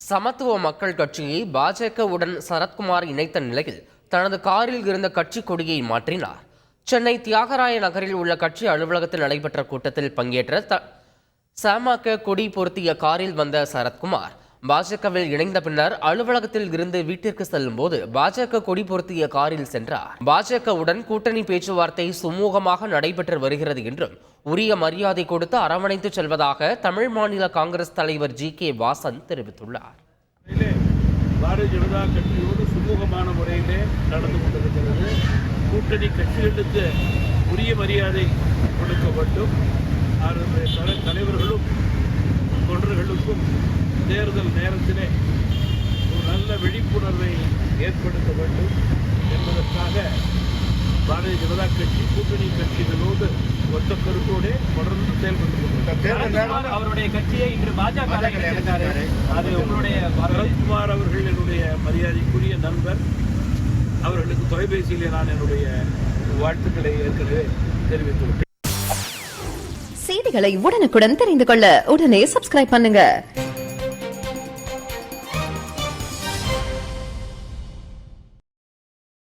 சமத்துவ மக்கள் கட்சியை பாஜகவுடன் சரத்குமார் இணைத்த நிலையில் தனது காரில் இருந்த கட்சி கொடியை மாற்றினார். சென்னை தியாகராய நகரில் உள்ள கட்சி அலுவலகத்தில் நடைபெற்ற கூட்டத்தில் பங்கேற்ற த சமக கொடி பொருத்திய காரில் வந்த சரத்குமார் பாஜகவில் இணைந்த பின்னர் அலுவலகத்தில் இருந்து வீட்டிற்கு செல்லும்போது பாஜக கொடி பொருத்திய காரில் சென்றார். பாஜகவுடன் கூட்டணி பேச்சுவார்த்தை சுமூகமாக நடைபெற்று வருகிறது என்றும் உரிய மரியாதை கொடுத்து அரவணைத்து செல்வதாக தமிழ் மாநில காங்கிரஸ் தலைவர் ஜி. கே. வாசன் தெரிவித்துள்ளார். பாரதிய ஜனதா கட்சியோடு சுமூகமான முறையிலே நடந்து கொண்டிருக்கிறது. கூட்டணி கட்சிகளுக்கு உரிய மரியாதை கொடுக்க வேண்டும். தலைவர்களும் தொண்டர்களுக்கும் தேர்தல் நேரத்திலே ஒரு நல்ல விழிப்புணர்வை ஏற்படுத்த வேண்டும் என்பதற்காக பாரதிய ஜனதா கட்சி கூட்டணி கட்சிகளோடு ஒத்த கருத்தோடு தொடர்ந்து செயல்பட்டு அவருடைய கட்சியை இன்று பாஜக அது உங்களுடைய சரத்குமார் அவர்கள் என்னுடைய மரியாதைக்குரிய நண்பர். அவர்களுக்கு தொலைபேசியிலே நான் என்னுடைய வாழ்த்துக்களை ஏற்கனவே தெரிவித்துள்ளேன் செய்திகளை உடனுக்குடன் தெரிந்து கொள்ள உடனே சப்ஸ்கிரைப் பண்ணுங்க.